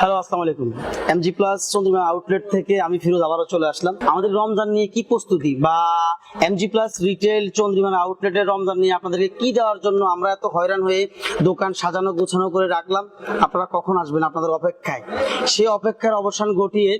Hello, আসসালামু আলাইকুম। MG plus Chandrima outlet থেকে আমি ফিরোজ আবারও চলে আসলাম। আমাদের রমজান নিয়ে কি প্রস্তুতি বা এমজি প্লাস রিটেল চন্দ্রিমান আউটলেটের রমজান নিয়ে আপনাদেরকে কি দেওয়ার জন্য আমরা এত হয়রান হয়ে দোকান সাজানো গোছানো করে রাখলাম? আপনারা কখন আসবেন আপনাদের অপেক্ষায়? সেই অপেক্ষার অবসান ঘটিয়ে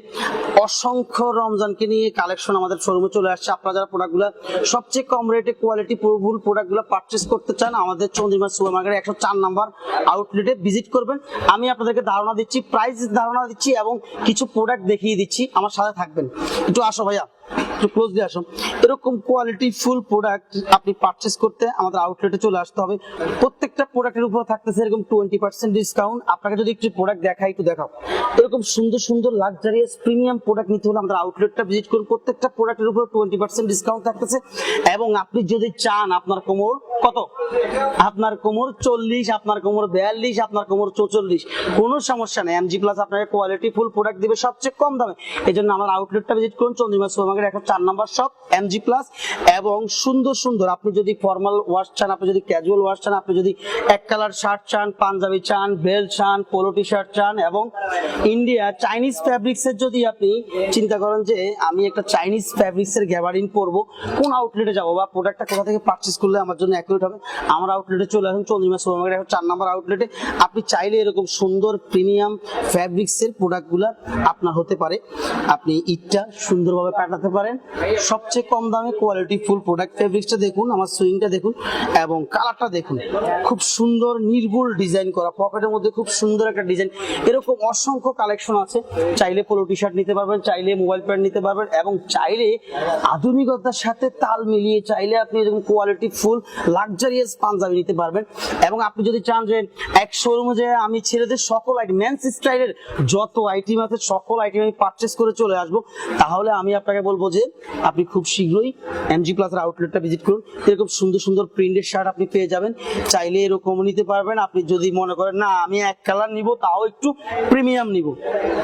অসংখ্য রমজানকে নিয়ে কালেকশন আমাদের শোরুমে চলে আসছে। আপনারা যারা প্রোডাক্টগুলো সবচেয়ে কম রেটে কোয়ালিটি প্রভুল প্রোডাক্টগুলো পারচেস করতে চান, আমাদের চন্দ্রিমা সুপার মার্কেট একশো চার নাম্বার আউটলেটে ভিজিট করবেন। আমি আপনাদেরকে ধারণা দিচ্ছি প্রাইস ধারণা দিচ্ছি এবং কিছু প্রোডাক্ট দেখিয়ে দিচ্ছি। আমার সাথে থাকবেন। একটু আসো ভাইয়া। একটু ক্লোজ দিয়ে আসো। এরকম কোয়ালিটি ফুল প্রোডাক্ট আপনি পারচেস করতে আমাদের আউটলেটে চলে আসতে হবে। প্রত্যেকটা প্রোডাক্টের উপর থাকতেছে এরকম টোয়েন্টি পার্সেন্ট ডিসকাউন্ট আপনাকে যদি একটু প্রোডাক্ট দেখাই, একটু দেখাও। এরকম সুন্দর সুন্দর লাক্সারিয়াস প্রিমিয়াম প্রোডাক্ট নিতে হলে আমাদের আউটলেটটা ভিজিট করুন। প্রত্যেকটা প্রোডাক্টের উপর টোয়েন্টি পার্সেন্ট ডিসকাউন্ট থাকতেছে। এবং আপনি যদি চান আপনার কোমর, কত? আপনার কোমর চল্লিশ, আপনার কোমর বিয়াল্লিশ, আপনার কোমর চৌচল্লিশ। কোনো সমস্যা নেই। এমজি প্লাস আপনাকে কোয়ালিটি ফুল প্রোডাক্ট দিবে সবচেয়ে কম দামে। এই জন্য আমার আউটলেটটা ভিজিট করুন। চন্দ্রিমা সুপার মার্কেট এখন চার নাম্বার শপ এমজি প্লাস এবং সুন্দর সুন্দর আপনি যদি ফর্মাল ওয়াশ চান, আপনি যদি ক্যাজুয়াল ওয়াশ চান, আপনি যদি এক কালার শার্ট চান, পাঞ্জাবি চান বেল্ট চান পোলো টি শার্ট চান এবং ইন্ডিয়া চাইনিজ ফ্যাব্রিক্স এর যদি আপনি চিন্তা করেন যে আমি একটা চাইনিজ ফ্যাব্রিক্স এর গ্যাবারিন পরবো কোন আউটলেটে যাব বা প্রোডাক্টটা কোথা থেকে পারচেস করলে আমার জন্য অ্যাকুরেট হবে? আমার আউটলেটে চলে আসুন, চন্দ্রিমা সুপার মার্কেট এখন চার নাম্বার আউটলেটে আপনি চাইলে এরকম সুন্দর প্রিমিয়াম ফ্যাব্রিক্স এর প্রোডাক্টগুলো আপনার হতে পারে। আপনি ইটটা সুন্দরভাবে কাটাতে পারেন। সবচেয়ে কম দামে কোয়ালিটি ফুল প্রোডাক্ট ফেব্রিক্সটা দেখুন, আমার সুইংটা দেখুন এবং কালারটা দেখুন। খুব সুন্দর নির্ভুল ডিজাইন করা পকেটের মধ্যে খুব সুন্দর একটা ডিজাইন এরকম অসংখ্য কালেকশন আছে। চাইলে পোলো টি শার্ট নিতে পারবেন, চাইলে মোবাইল প্যান্ট নিতে পারবেন এবং চাইলে আধুনিকতার সাথে তাল মিলিয়ে চাইলে আপনি এরকম কোয়ালিটি ফুল লাক্সারিয়াস পাঞ্জাবি নিতে পারবেন। এবং আপনি যদি চান যে এক শোরুমে যে আমি ছেলেদের সকল আইটেম মেন্স স্টাইলের যত আইটেম আছে, সকল আইটেম আমি পারচেস করে চলে আসব, তাহলে আমি আপনাকে বলব যে আপনি খুব শীঘ্রই এমজি প্লাসের আউটলেটটা ভিজিট করুন। এরকম সুন্দর সুন্দর প্রিন্টের শার্ট আপনি পেয়ে যাবেন। চাইলে এরকম নিতে পারবেন। আপনি যদি মনে করেন, না, আমি এক কালার নিব, তাও একটু প্রিমিয়াম নিব।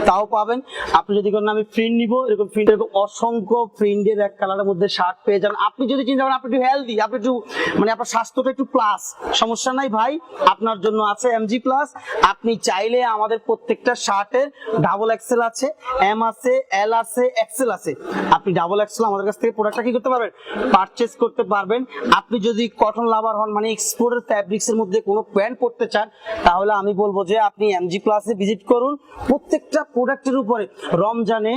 তাও পাবেন। আপনি যদি করেন আমি প্রিন্ট নিব, এরকম প্রিন্ট এরকম অসংখ্য প্রিন্টের এক কালারের মধ্যে শার্ট পেয়ে যাবেন। আপনি যদি চিন্তা করেন, আপনি একটু হেলদি আপনি একটু মানে আপনার স্বাস্থ্যটা একটু প্লাস সমস্যা নাই ভাই। আপনার জন্য আছে এমজি প্লাস আপনি চাইলে আমাদের প্রত্যেকটা শার্টের ডাবল এক্সেল আছে এম আছে এল আছে এক্সেল আছে। আপনি ডাবল এক্সেল আমাদের কাছ থেকে প্রোডাক্টটা কি করতে পারবেন? পারচেস করতে পারবেন। আপনি যদি কটন লাভার হন মানে এক্সপোর্টের ফ্যাব্রিক্স এর মধ্যে কোনো প্যান্ট পরতে চান, তাহলে আমি বলব যে আপনি এমজি প্লাসে ভিজিট করুন। প্রত্যেকটা প্রোডাক্টের উপরে। রমজানে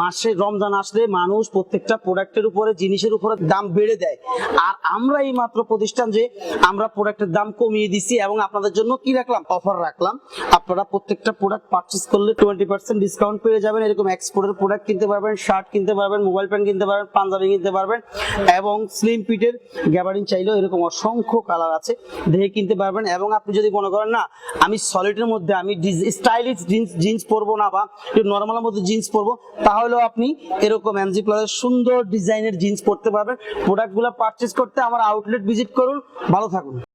মাসে রমজান আসলে মানুষ প্রত্যেকটা প্রোডাক্টের উপরে, জিনিসের উপরে দাম বেড়ে দেয়। আর আমরা এই মাত্র প্রতিষ্ঠান যে আমরা প্রোডাক্টের দাম কমিয়ে দিছি এবং আপনাদের জন্য কি রাখলাম? অফার রাখলাম। আপনারা প্রত্যেকটা প্রোডাক্ট পারচেস করলে টোয়েন্টি পার্সেন্ট ডিসকাউন্ট পেয়ে যাবেন। এরকম এক্সপোর্টের প্রোডাক্ট কিনতে পারবেন শার্ট কিনতে পারবেন মোবাইল প্যান্ট কিনতে পারবেন, পাঞ্জাবি কিনতে পারবেন এবং স্লিম পিটের গ্যাবারিন চাইলেও এরকম অসংখ্য কালার আছে। দেখে কিনতে পারবেন এবং আপনি যদি মনে করেন, না, আমি সলিডের মধ্যে, আমি স্টাইলিশ জিন্স জিন্স পরবো না বা একটু নর্মালের মতো জিন্স পরবো, তাহলেও আপনি এরকম এমজি প্লাজার সুন্দর ডিজাইনের জিন্স পরতে পারবেন। প্রোডাক্টগুলো পারচেস করতে আমার আউটলেট ভিজিট করুন। ভালো থাকুন।